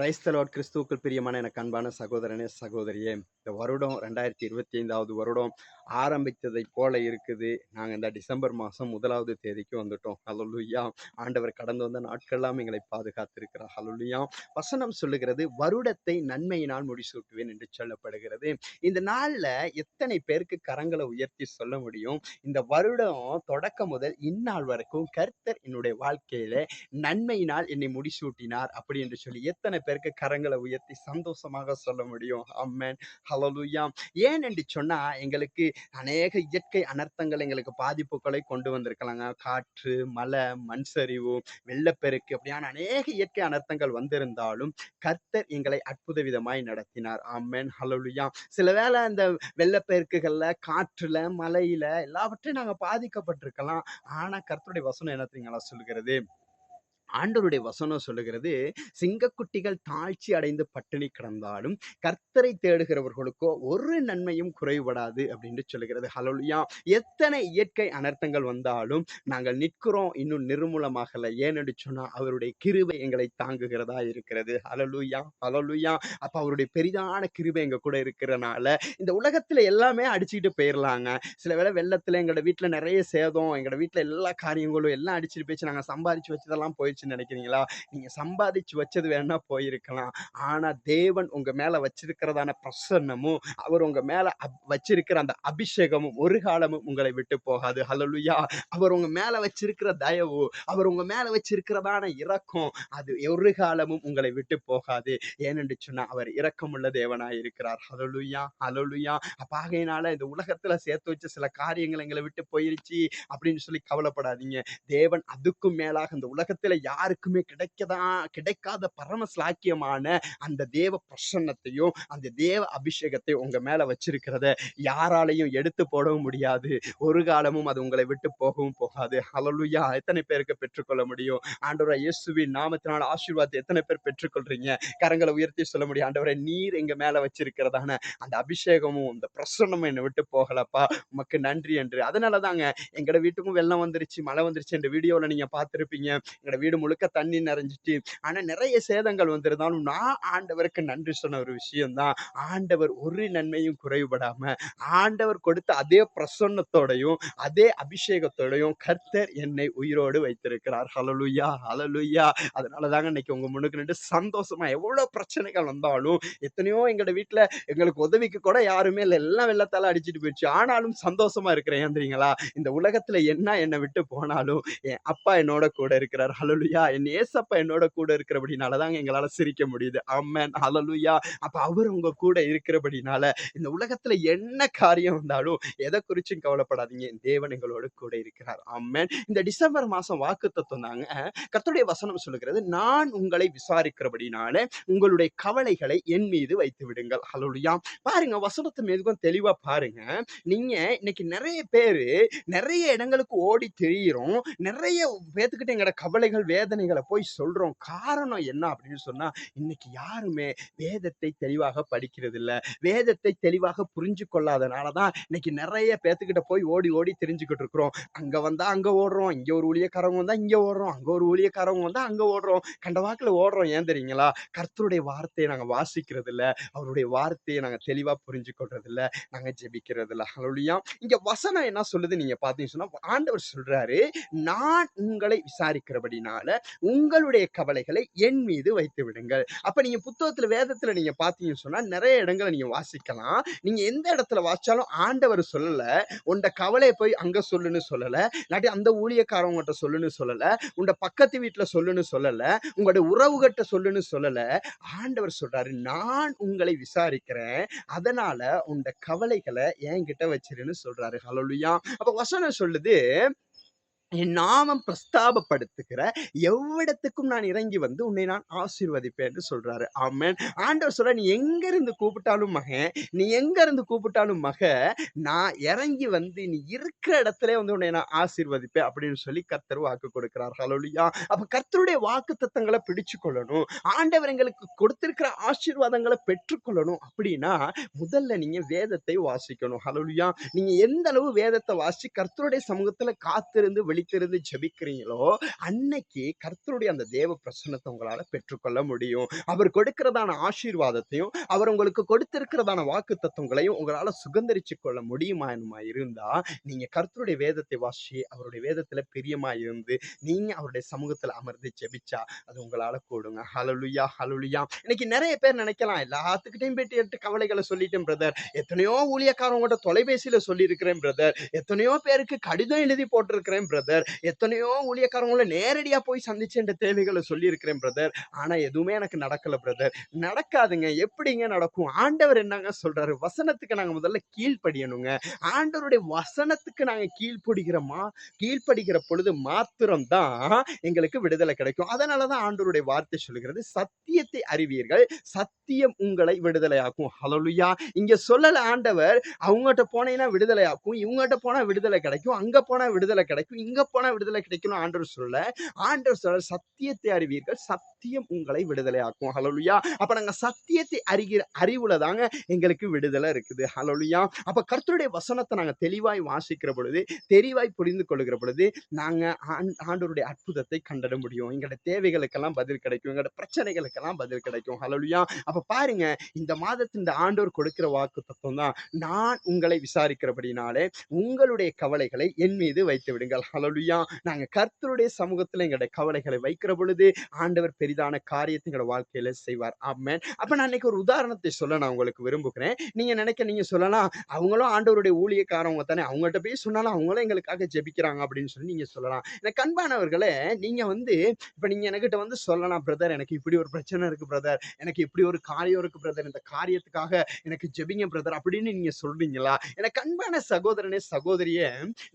கிரைஸ்தலோட் கிறிஸ்துவுக்குள் பிரியமான எனக்கு அன்பான சகோதரனே சகோதரியே இந்த வருடம் ரெண்டாயிரத்தி இருபத்தி ஐந்தாவது வருடம் ஆரம்பித்ததை போல இருக்குது. நாங்கள் இந்த டிசம்பர் மாதம் முதலாவது தேதிக்கு வந்துட்டோம். ஹலலுயா ஆண்டவர் கடந்து வந்த நாட்கள்லாம் எங்களை பாதுகாத்திருக்கிறார். ஹலலுயா வசனம் சொல்லுகிறது வருடத்தை நன்மையினால் முடிசூட்டுவேன் என்று சொல்லப்படுகிறது. இந்த நாளில் எத்தனை பேருக்கு கரங்களை உயர்த்தி சொல்ல முடியும்? இந்த வருடம் தொடக்கம் முதல் இந்நாள் வரைக்கும் கர்த்தர் என்னுடைய வாழ்க்கையில நன்மையினால் என்னை முடிசூட்டினார் அப்படி என்று சொல்லி எத்தனை பேருக்கு கரங்களை உயர்த்தி சந்தோஷமாக சொல்ல முடியும். அம்மன் ஹலலுயா ஏன் என்று சொன்னா எங்களுக்கு அநேக இயற்கை அனர்த்தங்கள் எங்களுக்கு பாதிப்புகளை கொண்டு வந்திருக்கலாங்க. காற்று மலை மண் சரிவு வெள்ளப்பெருக்கு அப்படியான அநேக இயற்கை அனர்த்தங்கள் வந்திருந்தாலும் கர்த்தர் எங்களை அற்புத விதமாய் நடத்தினார். அம்மன் ஹலலுயா சில வேளை இந்த வெள்ளப்பெருக்குகள்ல காற்றுல மலையில எல்லாவற்றையும் நாங்க பாதிக்கப்பட்டிருக்கலாம். ஆனா கர்த்தருடைய வசனம் என்ன தெரியுங்களா சொல்கிறது ஆண்டவருடைய வசனம் சொல்லுகிறது சிங்கக்குட்டிகள் தாழ்ச்சி அடைந்து பட்டினி கிடந்தாலும் கர்த்தரை தேடுகிறவர்களுக்கோ ஒரு நன்மையும் குறைபடாது அப்படின்னு சொல்லுகிறது. ஹலோலியா எத்தனை இயற்கை அனர்த்தங்கள் வந்தாலும் நாங்கள் நிற்கிறோம் இன்னும் நிர்மூலமாகல. ஏன்னு சொன்னா அவருடைய கிருபை எங்களை தாங்குகிறதா இருக்கிறது. ஹலலுயா ஹலலுயா அப்ப அவருடைய பெரிதான கிருபை எங்க கூட இருக்கிறனால இந்த உலகத்துல எல்லாமே அடிச்சுக்கிட்டு போயிடலாங்க சில வேளை வெள்ளத்துல எங்களோட வீட்டுல நிறைய சேதம் எங்களோட வீட்டுல எல்லா காரியங்களும் எல்லாம் அடிச்சுட்டு போயிடுச்சு. நாங்க சம்பாதிச்சு வச்சதெல்லாம் போயிடுச்சு. போயிடுச்சுன்னு நினைக்கிறீங்களா? நீங்க சம்பாதிச்சு வச்சது வேணா போயிருக்கலாம். ஆனா தேவன் உங்க மேல வச்சிருக்கிறதான பிரசன்னமும் அவர் உங்க மேல வச்சிருக்கிற அந்த அபிஷேகமும் ஒரு காலமும் உங்களை விட்டு போகாது. ஹலலுயா அவர் உங்க மேல வச்சிருக்கிற தயவு அவர் உங்க மேல வச்சிருக்கிறதான இரக்கம் அது ஒரு காலமும் உங்களை விட்டு போகாது. ஏனென்று சொன்னா அவர் இரக்கமுள்ள தேவனாய் இருக்கிறார். ஹலலுயா ஹலலுயா அப்பாகையினால இந்த உலகத்துல சேர்த்து வச்ச சில காரியங்கள் எங்களை விட்டு போயிருச்சு அப்படின்னு சொல்லி கவலைப்படாதீங்க. தேவன் அதுக்கும் மேலாக இந்த உலகத்துல யாருக்குமே கிடைக்கதா கிடைக்காத பரம ஸ்லாக்கியமான அந்த தேவ பிரசன்னத்தையும் அந்த தேவ அபிஷேகத்தையும் உங்க மேல வச்சிருக்கிறத யாராலையும் எடுத்து போடவும் முடியாது. ஒரு காலமும் அது உங்களை விட்டு போகவும் போகாது. அலலுயா எத்தனை பேருக்கு பெற்றுக்கொள்ள முடியும்? ஆண்டவரே இயேசுவின் நாமத்தினால் ஆசீர்வாதத்தை எத்தனை பேர் பெற்றுக்கொள்றீங்க? கரங்களை உயர்த்தி சொல்ல முடியும். ஆண்டவரை நீர் எங்க மேல வச்சிருக்கிறதான அந்த அபிஷேகமும் அந்த பிரசன்னமும் என்னை விட்டு போகலப்பா. உமக்கு நன்றி என்று. அதனால தாங்க எங்கட வீட்டுக்கும் வெள்ளம் வந்துருச்சு மழை வந்துருச்சு. இந்த வீடியோவில் நீங்க பார்த்துருப்பீங்க. எங்களோட வீடு முழுக்க தண்ணி நிறைஞ்சிட்டு ஆனா நிறைய சேதங்கள் வந்திருந்தாலும் நான் ஆண்டவருக்கு நன்றி சொன்ன ஒரு விஷயம்தான். ஆண்டவர் ஒரு நன்மையும் குறைவுபடாம ஆண்டவர் கொடுத்த அதே பிரசன்னத்தோடையும் அதே அபிஷேகத்தோடையும் கர்த்தர் என்னை உயிரோடு வைத்திருக்கிறார். ஹலலுயா ஹலலுயா அதனால தாங்க இன்னைக்கு உங்க முன்னுக்கு நின்று சந்தோஷமா எவ்வளவு பிரச்சனைகள் வந்தாலும் எத்தனையோ எங்களோட வீட்டுல எங்களுக்கு உதவிக்கு கூட யாருமே இல்லை. எல்லாம் வெள்ளத்தால அடிச்சிட்டு போயிடுச்சு ஆனாலும் சந்தோஷமா இருக்கிறேன். தெரியுங்களா? இந்த உலகத்துல என்ன என்னை விட்டு போனாலும் என் அப்பா என்னோட கூட இருக்கிறார். ஹலலுயா என் ஏசப்பா என்னோட கூட இருக்கிறபடினால தாங்க எங்களால சிரிக்க முடியுது. அம்மன் ஹலலுயா அப்போ அவர் உங்க கூட இருக்கிறபடினால இந்த உலகத்துல என்ன காரியம் வந்தாலும் எதை குறிச்சும் கவலைப்படாதீங்க. தேவன் எங்களோட கூட இருக்கிறார். அம்மன் இந்த டிசம்பர் மாசம் வாக்கு தத்துவம் தாங்க கத்துடைய வசனம் சொல்லுகிறது நான் உங்களை விசாரிக்கிறபடினால உங்களுடைய கவலைகளை என் மீது வைத்து விடுங்கள். ஹலலுயா பாருங்க வசனத்தை மீதுக்கும் தெளிவா பாருங்க. நீங்க இன்னைக்கு நிறைய பேரு நிறைய இடங்களுக்கு ஓடி தெரியிறோம். நிறைய பேத்துக்கிட்ட எங்களோட கவலைகள் வேதனைகளை போய் சொல்றோம். காரணம் என்ன அப்படின்னு சொன்னா இன்னைக்கு யாருமே வேதத்தை தெளிவாக படிக்கிறது இல்ல வேதத்தை தெளிவாக புரிஞ்சு கொள்ளாதனால தான் இன்னைக்கு நிறைய பேத்துக்கிட்ட போய் ஓடி ஓடி தெரிஞ்சுக்கிட்டு இருக்கிறோம். அங்க வந்தா அங்க ஓடுறோம். இங்க ஒரு ஊழியக்காரவங்க வந்தா இங்க ஓடுறோம். அங்க ஒரு ஊழியக்காரவங்க வந்தா அங்க ஓடுறோம். கண்ட வாக்குல ஓடுறோம் ஏன் தெரியுங்களா? கர்த்தருடைய வார்த்தையை நாங்க வாசிக்கிறது இல்ல அவருடைய வார்த்தையை நாங்க தெளிவா புரிஞ்சு கொள்றது இல்ல நாங்க ஜெபிக்கிறது இல்ல ஹalleluya இங்க வசனம் என்ன சொல்லுது நீங்க பார்த்தீங்கன்னு சொன்னால் ஆண்டவர் சொல்றாரு நான் உங்களை விசாரிக்கிறபடினால. உங்களுடைய கவலைகளை என் மீது வைத்து விடுங்கள். அப்ப நீங்க புத்தகத்துல வேதத்துல நீங்க பாத்தீங்கன்னு சொன்னா நிறைய இடங்களை நீங்க வாசிக்கலாம். நீங்க எந்த இடத்துல வாசிச்சாலும் ஆண்டவர் சொல்லல. உண்ட கவலையை போய் அங்க சொல்லுன்னு சொல்லல. இல்லாட்டி அந்த ஊழியக்காரவங்ககிட்ட சொல்லுன்னு சொல்லல. உண்ட பக்கத்து வீட்டுல சொல்லுன்னு சொல்லல. உங்களுடைய உறவுகிட்ட சொல்லுன்னு சொல்லல. ஆண்டவர் சொல்றாரு நான் உங்களை விசாரிக்கிறேன். அதனால உண்ட கவலைகளை என்கிட்ட வச்சிருன்னு சொல்றாரு. ஹalleluya அப்ப வசனம் சொல்லுது என் நாமம் பிரஸ்தாபப்படுத்துகிற எவ்விடத்துக்கும் நான் இறங்கி வந்து உன்னை நான் ஆசீர்வதிப்பேன் என்று சொல்றாரு. ஆமேன். ஆண்டவர் சொல்ற நீ எங்க இருந்து கூப்பிட்டாலும் மகன் நீ எங்க இருந்து கூப்பிட்டாலும் மக நான் இறங்கி வந்து நீ இருக்கிற இடத்துல வந்து உன்னை நான் ஆசீர்வதிப்பேன் அப்படின்னு சொல்லி கர்த்தர் வாக்கு கொடுக்கிறார். ஹலோலியா அப்ப கர்த்தருடைய வாக்கு தத்தங்களை பிடிச்சு கொள்ளணும் ஆண்டவர் எங்களுக்கு கொடுத்திருக்கிற ஆசீர்வாதங்களை பெற்றுக்கொள்ளணும் அப்படின்னா முதல்ல நீங்க வேதத்தை வாசிக்கணும். ஹலோலியா நீங்க எந்த அளவு வேதத்தை வாசிச்சு கர்த்தருடைய சமூகத்துல காத்திருந்து வெளி விழித்திருந்து ஜபிக்கிறீங்களோ அன்னைக்கு கர்த்தருடைய அந்த தேவ பிரசன்னத்தை உங்களால பெற்றுக்கொள்ள முடியும். அவர் கொடுக்கிறதான ஆசீர்வாதத்தையும் அவர் உங்களுக்கு கொடுத்திருக்கிறதான வாக்கு தத்துவங்களையும் உங்களால சுகந்தரிச்சு கொள்ள முடியுமா என்னமா இருந்தா நீங்க கர்த்தருடைய வேதத்தை வாசி அவருடைய வேதத்துல பிரியமா இருந்து நீங்க அவருடைய சமூகத்துல அமர்ந்து ஜெபிச்சா அது உங்களால கூடுங்க. ஹலலுயா ஹலலுயா இன்னைக்கு நிறைய பேர் நினைக்கலாம் எல்லாத்துக்கிட்டையும் போயிட்டு எட்டு கவலைகளை சொல்லிட்டேன் பிரதர் எத்தனையோ ஊழியக்காரவங்ககிட்ட தொலைபேசியில சொல்லியிருக்கிறேன் பிரதர் எத்தனையோ பேருக்கு கடிதம் எழுதி போட்டிருக்கிறேன் பிரதர் எத்தனையோ ஊழியக்காரங்கள நேரடியா போய் சந்திச்சு என்ற தேவைகளை சொல்லியிருக்கிறேன் பிரதர் ஆனா எதுவுமே எனக்கு நடக்கல பிரதர் நடக்காதுங்க. எப்படிங்க நடக்கும்? ஆண்டவர் என்னங்க சொல்றாரு? வசனத்துக்கு நாங்க முதல்ல கீழ்ப்படியணுங்க. ஆண்டவருடைய வசனத்துக்கு நாங்க கீழ்ப்படிக்கிறோமா கீழ்ப்படிக்கிற பொழுது மாத்திரம்தான் எங்களுக்கு விடுதலை கிடைக்கும். அதனாலதான் ஆண்டவருடைய வார்த்தை சொல்கிறது சத்தியத்தை அறிவீர்கள். சத்தியம் உங்களை விடுதலையாக்கும். ஹலலுயா இங்க சொல்லலை ஆண்டவர் அவங்ககிட்ட போனீங்கன்னா விடுதலையாக்கும் இவங்ககிட்ட போனா விடுதலை கிடைக்கும் அங்க போனா விடுதலை கிடைக்கும் இங்க போனா விடுதலை கிடைக்கணும் ஆண்டவர் சொல்ல ஆண்டவர் சொல்ல சத்தியத்தை அறிவீர்கள். சத்தியம் உங்களை விடுதலை ஆக்கும் ஹலோலியா அப்ப நாங்க சத்தியத்தை அறிகிற அறிவுல தாங்க எங்களுக்கு விடுதலை இருக்குது. ஹலோலியா அப்ப கர்த்தருடைய வசனத்தை நாங்க தெளிவாய் வாசிக்கிற பொழுது தெளிவாய் புரிந்து கொள்கிற பொழுது நாங்க ஆண்- ஆண்டவருடைய அற்புதத்தை கண்டிட முடியும். எங்களோட தேவைகளுக்கெல்லாம் பதில் கிடைக்கும். எங்களோட பிரச்சனைகளுக்கெல்லாம் பதில் கிடைக்கும். ஹலோலியா அப்ப பாருங்க இந்த மாதத்தின் இந்த ஆண்டவர் கொடுக்கிற வாக்கு தத்துவம் தான் நான் உங்களை விசாரிக்கிறபடினாலே உங்களுடைய கவலைகளை என் மீது வைத்து விடுங்கள் ஹலலுயா நாங்க கர்த்தருடைய சமூகத்துல எங்களுடைய கவலைகளை வைக்கிற பொழுது ஆண்டவர் பெரிதான காரியத்தை எங்களோட வாழ்க்கையில செய்வார். ஆமேன் அப்ப நான் இன்னைக்கு ஒரு உதாரணத்தை சொல்ல நான் உங்களுக்கு விரும்புகிறேன். நீங்க நினைக்க நீங்க சொல்லலாம் அவங்களும் ஆண்டவருடைய ஊழியக்காரவங்க தானே. அவங்கள்ட்ட போய் சொன்னாலும் அவங்களும் எங்களுக்காக ஜெபிக்கிறாங்க அப்படின்னு சொல்லி நீங்க சொல்லலாம். எனக்கு அன்பானவர்களே நீங்க வந்து இப்ப நீங்க என்கிட்ட வந்து சொல்லலாம் பிரதர் எனக்கு இப்படி ஒரு பிரச்சனை இருக்கு பிரதர் எனக்கு இப்படி ஒரு காரியம் இருக்கு பிரதர் இந்த காரியத்துக்காக எனக்கு ஜெபிங்க பிரதர் அப்படின்னு நீங்க சொல்றீங்களா? எனக்கு அன்பான சகோதரனே சகோதரிய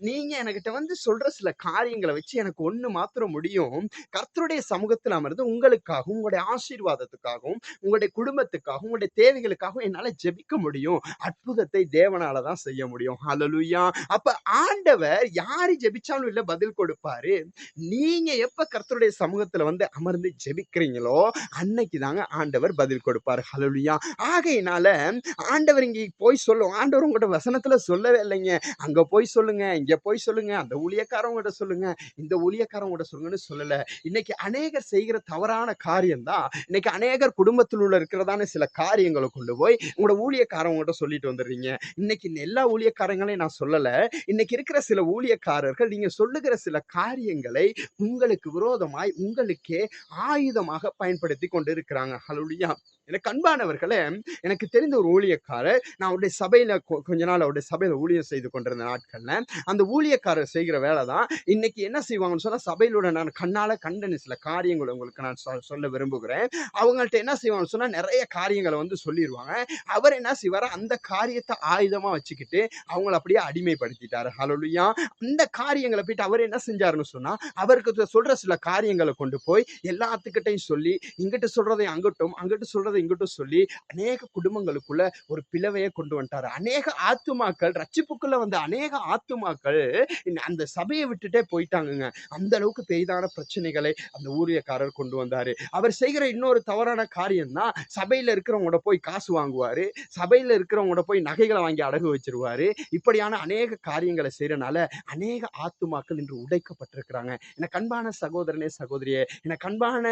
நீங்க என்கிட்ட வந்து சொல்ற சில காரியங்களை வச்சு எனக்கு ஒண்ணு மாத்திரம் முடியும். கர்த்தருடைய சமூகத்தில் அமர்ந்து உங்களுக்காகவும் உங்களுடைய ஆசீர்வாதத்துக்காகவும் உங்களுடைய குடும்பத்துக்காகவும் உங்களுடைய தேவைகளுக்காகவும் என்னால ஜெபிக்க முடியும். அற்புதத்தை தேவனால தான் செய்ய முடியும். ஹalleluya அப்ப ஆண்டவர் யாரு ஜெபிச்சாலும் இல்லை பதில் கொடுப்பாரு. நீங்க எப்ப கர்த்தருடைய சமூகத்துல வந்து அமர்ந்து ஜெபிக்கிறீங்களோ அன்னைக்கு தாங்க ஆண்டவர் பதில் கொடுப்பார். ஹலலுயா ஆகையினால ஆண்டவர் இங்க போய் சொல்லும். ஆண்டவர் உங்களோட வசனத்துல சொல்லவே இல்லைங்க. அங்க போய் சொல்லுங்க இங்க போய் சொல்லுங்க. அந்த ஊழியக்காரவங்ககிட்ட சொல்லுங்க இந்த ஊழியக்காரவங்ககிட்ட சொல்லுங்கன்னு சொல்லல. இன்னைக்கு அநேகர் செய்கிற தவறான காரியம் தான். இன்னைக்கு அநேகர் குடும்பத்தில் உள்ள இருக்கிறதான சில காரியங்களை கொண்டு போய் உங்களோட ஊழியக்காரவங்ககிட்ட சொல்லிட்டு வந்துடுறீங்க. இன்னைக்கு எல்லா ஊழியக்காரங்களையும் நான் சொல்லல. இன்னைக்கு இருக்கிற சில ஊழியக்காரர்கள் நீங்க சொல்லுகிற சில காரியங்களை உங்களுக்கு விரோதமாய் உங்களுக்கே ஆயுதமாக பயன்படுத்தி கொண்டு இருக்கிறாங்க. ஹalleluya எனக்கு அன்பானவர்களே எனக்கு தெரிந்த ஒரு ஊழியக்காரர் நான் அவருடைய சபையில் கொ- கொஞ்ச நாள் அவருடைய சபையில் ஊழியம் செய்து கொண்டிருந்த நாட்களில் அந்த ஊழியக்காரர் செய்கிற வேலை தான் இன்னைக்கு என்ன செய்வாங்கன்னு சொன்னால் சபையிலோட நான் கண்ணால் கண்டன சில காரியங்களை உங்களுக்கு நான் சொ- சொல்ல விரும்புகிறேன். அவங்கள்ட்ட என்ன செய்வாங்கன்னு சொன்னால் நிறைய காரியங்களை வந்து சொல்லிடுவாங்க அவர் என்ன செய்வார்? அந்த காரியத்தை ஆயுதமா வச்சுக்கிட்டு அவங்கள அப்படியே அடிமைப்படுத்திட்டார். ஹலோலியா அந்த காரியங்களை போயிட்டு அவர் என்ன செஞ்சாருன்னு சொன்னால் அவருக்கு சொல்கிற சில காரியங்களை கொண்டு போய் எல்லாத்துக்கிட்டையும் சொல்லி இங்கிட்ட சொல்றதை அங்கிட்டும் அங்கிட்டு சொல்றதை இங்கிட்டும் சொல்லி அநேக குடும்பங்களுக்குள்ள ஒரு பிளவையை கொண்டு வந்துட்டாரு. அநேக ஆத்துமாக்கள் ரட்சிப்புக்குள்ள வந்த அநேக ஆத்துமாக்கள் அந்த சபையை விட்டுட்டே போயிட்டாங்கங்க. அந்த அளவுக்கு பெரிதான பிரச்சனைகளை அந்த ஊழியக்காரர் கொண்டு வந்தாரு. அவர் செய்கிற இன்னொரு தவறான காரியம் தான் சபையில இருக்கிறவங்களோட போய் காசு வாங்குவாரு. சபையில இருக்கிறவங்களோட போய் நகைகளை வாங்கி அடகு வச்சிருவாரு. இப்படியான அநேக காரியங்களை செய்யறனால அநேக ஆத்துமாக்கள் இன்று உடைக்கப்பட்டிருக்கிறாங்க. எனக்கு அன்பான சகோதரனே சகோதரியே எனக்கு அன்பான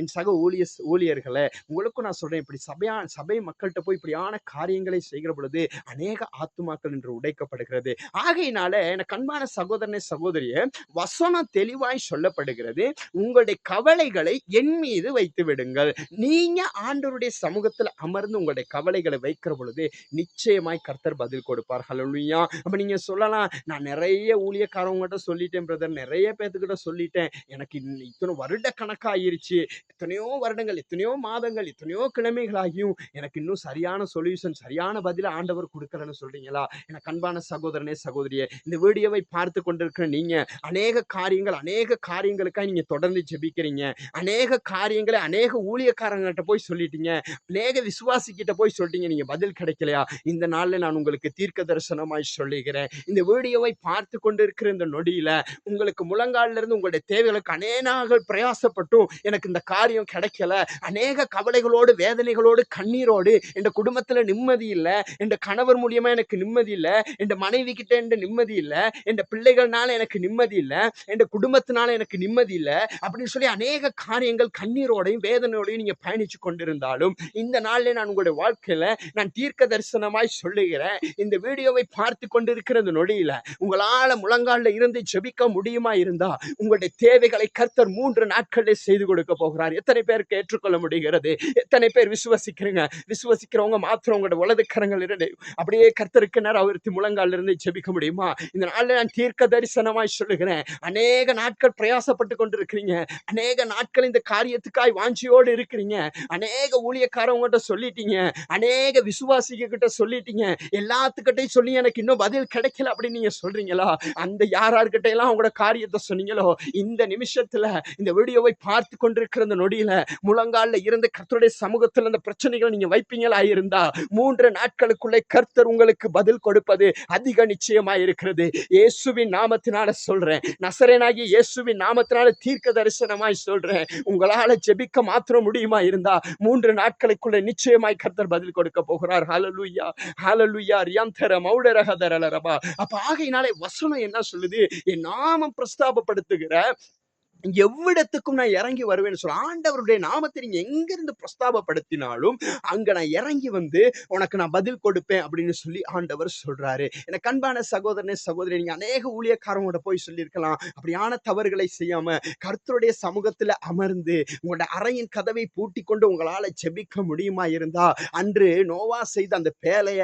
என் சக ஊழிய ஊழியர்களை உங்களுக்கும் நான் சொல்றேன். இப்படி சபையா சபை மக்கள்கிட்ட போய் இப்படியான காரியங்களை செய்கிற பொழுது அநேக ஆத்துமாக்கள் என்று உடைக்கப்படுகிறது. ஆகையினால எனக்கு அன்பான சகோதரனே சகோதரிய வசனம் தெளிவாய் சொல்லப்படுகிறது. உங்களுடைய கவலைகளை என் மீது வைத்து விடுங்கள். நீங்க ஆண்டவருடைய சமூகத்தில் அமர்ந்து உங்களுடைய கவலைகளை வைக்கிற பொழுது நிச்சயமாய் கர்த்தர் பதில் கொடுப்பார். ஹalleluya அப்ப நீங்க சொல்லலாம் நான் நிறைய ஊழியக்காரவங்ககிட்ட சொல்லிட்டேன் பிரதர் நிறைய பேர்த்துக்கிட்ட சொல்லிட்டேன். எனக்கு இன்னும் இத்தனை வருட கணக்காயிருச்சு. எத்தனையோ வருடங்கள் எத்தனையோ மாதங்கள் எத்தனையோ கிழமைகளாகியும் எனக்கு இன்னும் சரியான சொல்யூஷன் சரியான பதில ஆண்டவர் கொடுக்கறன்னு சொல்றீங்களா? எனக்கு அன்பான சகோதரனே சகோதரியே இந்த வீடியோவை பார்த்து கொண்டிருக்கிற நீங்க அநேக காரியங்கள் அநேக காரியங்களுக்காக நீங்க தொடர்ந்து ஜெபிக்கிறீங்க. அநேக காரியங்களை அநேக ஊழியக்காரங்கள்ட்ட போய் சொல்லிட்டீங்க. அநேக விசுவாசிக்கிட்ட போய் சொல்லிட்டீங்க. நீங்க பதில் கிடைக்கலையா? இந்த நாள்ல நான் உங்களுக்கு தீர்க்க தரிசனமாய் சொல்லுகிறேன். இந்த வீடியோவை பார்த்து கொண்டிருக்கிற இந்த நொடியில உங்களுக்கு முழங்கால்ல இருந்து உங்களுடைய தேவைகளுக்கு அநேக பிரயாசப்பட்டும் எனக்கு இந்த காரியம் கிடைக்கல. அநேக கவலைகளோடு வேதனைகளோடு கண்ணீரோடு என் குடும்பத்துல நிம்மதி இல்லை என் கணவர் மூலியமாக எனக்கு நிம்மதி இல்லை என் மனைவி கிட்ட என் நிம்மதி இல்லை என் பிள்ளைகள்னால எனக்கு நிம்மதி இல்ல என் குடும்பத்தினால எனக்கு நிம்மதி இல்ல அப்படின்னு சொல்லி அநேக காரியங்கள் கண்ணீரோடையும் வேதனையோடையும் நீங்க பயணிச்சு கொண்டிருந்தாலும் இந்த நாள்ல நான் உங்களுடைய வாழ்க்கையில நான் தீர்க்க தரிசனமாய் சொல்லுகிறேன். இந்த வீடியோவை பார்த்து கொண்டிருக்கிற இந்த நொடியில உங்களால முழங்கால இருந்து ஜெபிக்க முடியுமா இருந்தா உங்களுடைய தேவைகளை கர்த்தர் மூன்று நாட்களில் செய்து கொடுக்க போகிறார். எத்தனை பேருக்கு ஏற்றுக்கொள்ள முடிகிறது? எத்தனை பேர் விசுவசிக்கிறேங்க. விசுவசிக்கிறவங்க மாத்திரம் உங்களோட வலது கரங்கள் இருந்து அப்படியே கர்த்தருக்கு நேரம் அவர்த்தி முழங்கால இருந்து ஜெபிக்க முடியுமா? இந்த நாளில் நான் தீர்க்க தரிசனமாய் சொல்லுகிறேன். அநேக நாட்கள் பிரயாசப்பட்டு கொண்டிருக்கிறீங்க. அநேக நாட்கள் இந்த காரியத்துக்காய் வாஞ்சியோடு இருக்கிறீங்க. அநேக ஊழியக்காரவங்ககிட்ட சொல்லிட்டீங்க. அநேக விசுவாசிக கிட்ட சொல்லிட்டீங்க. எல்லாத்துக்கிட்டையும் சொல்லி எனக்கு இன்னும் பதில் கிடைக்கல அப்படின்னு நீங்க சொல்றீங்களா? அந்த யாரார்கிட்ட எல்லாம் உங்களோட காரியத்தை சொன்னீங்களோ? இந்த நிமிஷத்துல இந்த வீடியோவை பார்த்து கொண்டிருக்கிற இந்த நொடியில முழங்கால்ல இருந்து கர்த்தருடைய சமூகத்தில் அந்த பிரச்சனைகளை நீங்க வைப்பீங்களா இருந்தா மூன்று நாட்களுக்குள்ளே கர்த்தர் உங்களுக்கு பதில் கொடுப்பது அதிக நிச்சயமா இருக்கிறது இயேசுவின் நாமத்தினால சொல்றேன். நசரேனாகி இயேசுவின் நாமத்தினால தீர்க்க தரிசனமாய் சொல்றேன். உங்களால ஜெபிக்க மாத்திரம் முடியுமா இருந்தா மூன்று நாட்களுக்குள்ள நிச்சயமாய் கர்த்தர் பதில் கொடுக்க போகிறார். ஹalleluya ஹalleluya ரியாந்தர மௌடரஹதரலரபா அப்ப ஆகையினாலே வசனம் என்ன சொல்லுது? என் நாமம் பிரஸ்தாபப்படுத்துகிற எவ்விடத்துக்கும் நான் இறங்கி வருவேன்னு சொல்ல ஆண்டவருடைய நாமத்தை நீங்க எங்கிருந்து பிரஸ்தாபப்படுத்தினாலும் அங்க நான் இறங்கி வந்து உனக்கு நான் பதில் கொடுப்பேன் அப்படின்னு சொல்லி ஆண்டவர் சொல்றாரு. எனக்கு அன்பான சகோதரனே சகோதரி நீங்க அநேக ஊழியக்காரங்களோட போய் சொல்லியிருக்கலாம். அப்படியான தவறுகளை செய்யாம கர்த்தருடைய சமூகத்துல அமர்ந்து உங்களோட அறையின் கதவை பூட்டி கொண்டு உங்களால ஜெபிக்க முடியுமா இருந்தா அன்று நோவா செய்த அந்த பேலைய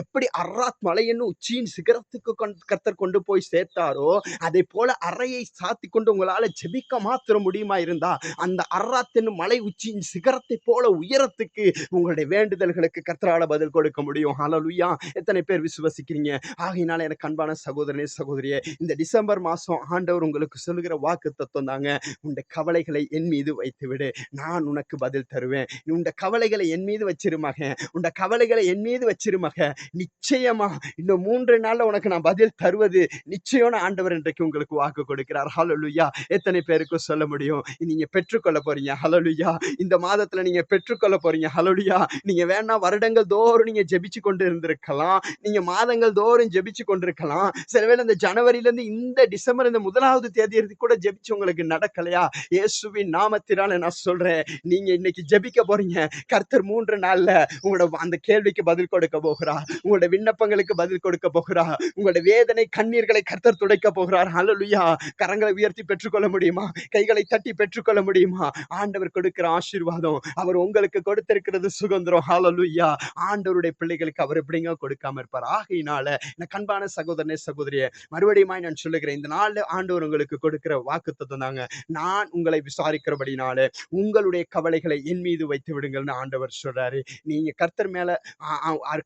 எப்படி அர்ராத் மலையின் உச்சியின் சிகரத்துக்கு கர்த்தர் கொண்டு போய் சேர்த்தாரோ அதே போல அறையை சாத்தி கொண்டு உங்களால ஜெபிக்க மாத்திரம் முடியுமா இருந்தா அந்த அர்ராத்தின் மலை உச்சியின் சிகரத்தை போல உயரத்துக்கு உங்களுடைய வேண்டுதல்களுக்கு கர்த்தரால பதில் கொடுக்க முடியும். ஹalleluya எத்தனை பேர் விசுவசிக்கிறீங்க? ஆகையினால எனக்கு அன்பான சகோதரனே சகோதரியே இந்த டிசம்பர் மாசம் ஆண்டவர் உங்களுக்கு சொல்லுகிற வாக்கு தத்துவம் தாங்க. உண்ட கவலைகளை என் மீது வைத்து விடு நான் உனக்கு பதில் தருவேன். உண்ட கவலைகளை என் மீது வச்சிருமக உண்ட கவலைகளை என் மீது வச்சிருமக நிச்சயமா இன்னும் மூன்று நாள்ல உனக்கு நான் பதில் தருவது நிச்சயம் ஆண்டவர் இன்றைக்கு உங்களுக்கு வாக்கு கொடுக்கிறார். ஹalleluya எத்தனை எத்தனை பேருக்கு சொல்ல முடியும்? நீங்க பெற்றுக்கொள்ள போறீங்க. ஹலலுயா இந்த மாதத்துல நீங்க பெற்றுக்கொள்ள போறீங்க. ஹலலுயா நீங்க வேணா வருடங்கள் தோறும் நீங்க ஜெபிச்சு கொண்டு இருந்திருக்கலாம் நீங்க மாதங்கள் தோறும் ஜெபிச்சு கொண்டிருக்கலாம். சிலவேளை இந்த ஜனவரியில இருந்து இந்த டிசம்பர் இந்த முதலாவது தேதி கூட ஜெபிச்சு உங்களுக்கு நடக்கலையா? இயேசுவின் நாமத்தினால நான் சொல்றேன். நீங்க இன்னைக்கு ஜெபிக்க போறீங்க. கர்த்தர் மூன்று நாள்ல உங்களோட அந்த கேள்விக்கு பதில் கொடுக்க போகிறார் உங்களோட விண்ணப்பங்களுக்கு பதில் கொடுக்க போகிறார் உங்களோட வேதனை கண்ணீர்களை கர்த்தர் துடைக்க போகிறார். ஹலலுயா கரங்களை உயர்த்தி பெற்றுக்கொள்ள முடியும். கைகளை தட்டி பெற்றுக்கொள்ள முடியுமா? ஆண்டவர் கொடுக்கிற ஆசீர்வாதம் அவர் உங்களுக்கு கொடுத்திருக்கிறது சுதந்திரம். ஹாலலுயா ஆண்டவருடைய பிள்ளைகளுக்கு அவர் எப்படிங்க கொடுக்காம இருப்பார்? ஆகையினால எனக்கு அன்பான சகோதரனே சகோதரிய மறுபடியுமாய் நான் சொல்லுகிறேன் இந்த நாள் ஆண்டவர் உங்களுக்கு கொடுக்கிற வாக்கு தாங்க நான் உங்களை விசாரிக்கிறபடினால உங்களுடைய கவலைகளை என் மீது வைத்து விடுங்கள்னு ஆண்டவர் சொல்றாரு. நீங்க கர்த்தர் மேல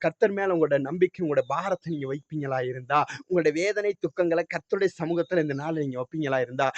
கர்த்தர் மேல உங்களோட நம்பிக்கை உங்களோட பாரத்தை நீங்க வைப்பீங்களா இருந்தா உங்களோட வேதனை துக்கங்களை கர்த்தருடைய சமூகத்துல இந்த நாள் நீங்க வைப்பீங்களா இருந்தா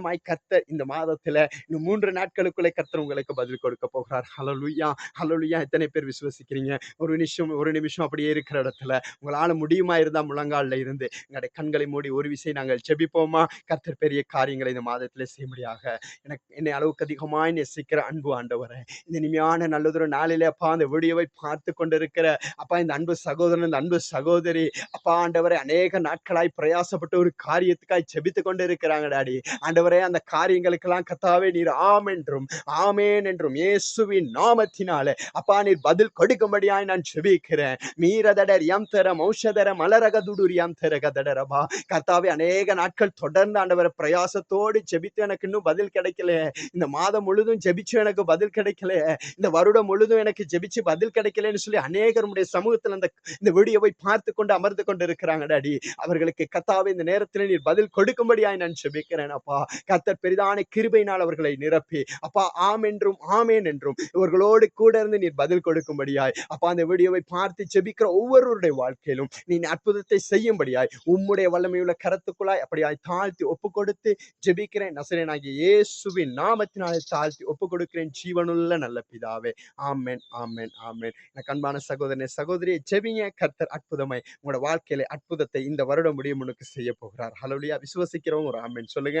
நிச்சயமாய் கத்த இந்த மாதத்துல இன்னும் மூன்று நாட்களுக்குள்ளே கத்தர் உங்களுக்கு பதில் கொடுக்க போகிறார். ஹலலுயா ஹலலுயா எத்தனை பேர் விசுவசிக்கிறீங்க? ஒரு நிமிஷம் ஒரு நிமிஷம் அப்படியே இருக்கிற இடத்துல உங்களால முடியுமா இருந்தா முழங்கால்ல இருந்து எங்களுடைய கண்களை மூடி ஒரு விசை நாங்கள் செபிப்போமா கர்த்தர் பெரிய காரியங்களை இந்த மாதத்தில் செய்ய முடியாக எனக்கு என்னை அளவுக்கு அதிகமாய் நேசிக்கிற அன்பு ஆண்டவரை இந்த இனிமையான நல்லதொரு நாளிலே அப்பா அந்த வீடியோவை பார்த்து கொண்டிருக்கிற அப்பா இந்த அன்பு சகோதரன் இந்த அன்பு சகோதரி அப்பா ஆண்டவரை அநேக நாட்களாய் பிரயாசப்பட்டு ஒரு காரியத்துக்காய் செபித்து கொண்டு இருக்கிறாங்க டாடி ஆண்டவரே அந்த காரியங்களுக்கெல்லாம் கத்தாவே நீர் ஆம் என்றும் ஆமேன் என்றும் இயேசுவின் நாமத்தினாலே. அப்பா நீர் பதில் கொடுக்கும்படியாய் நான் செபிக்கிறேன். மீரதடர் எம் தரம் ஔஷதர மலரகதுடுர் எம் தரகதடரபா கத்தாவே அநேக நாட்கள் தொடர்ந்து ஆண்டவரை பிரயாசத்தோடு ஜெபித்து எனக்கு இன்னும் பதில் கிடைக்கல. இந்த மாதம் முழுதும் ஜெபிச்சு எனக்கு பதில் கிடைக்கல. இந்த வருடம் முழுதும் எனக்கு ஜெபிச்சு பதில் கிடைக்கலன்னு சொல்லி அநேகருடைய சமூகத்தில் அந்த இந்த வீடியோவை பார்த்து கொண்டு அமர்ந்து கொண்டு இருக்கிறாங்க டாடி. அவர்களுக்கு கத்தாவே இந்த நேரத்தில் நீர் பதில் கொடுக்கும்படியாய் நான் ஜெபிக்கிறேன் அப்பா. கர்த்தர் பெரிதான கிருபையினால் அவர்களை நிரப்பி. அப்பா ஆம் என்றும் ஆமேன் என்றும் இவர்களோடு கூட இருந்து நீர் பதில் கொடுக்கும்படியாய். அப்பா அந்த வீடியோவை பார்த்து செபிக்கிற ஒவ்வொருவருடைய வாழ்க்கையிலும் நீ அற்புதத்தை செய்யும்படியாய். உம்முடைய வல்லமையுள்ள கரத்துக்குள்ளாய் அப்படியாய் தாழ்த்தி ஒப்பு கொடுத்து ஜெபிக்கிறேன். நசரேனாகிய இயேசுவின் நாமத்தினாலே தாழ்த்தி ஒப்பு கொடுக்கிறேன் ஜீவனுள்ள நல்ல பிதாவே. ஆமேன் ஆமென் ஆமேன். எனக்கு அன்பான சகோதரனே சகோதரியை ஜெபிங்க. கர்த்தர் அற்புதமாய் உங்களோட வாழ்க்கையில அற்புதத்தை இந்த வருடம் முடியும் உனக்கு செய்ய போகிறார் ஹலோலியா விசுவசிக்கிறவங்க ஒரு ஆமேன் சொல்லுங்க.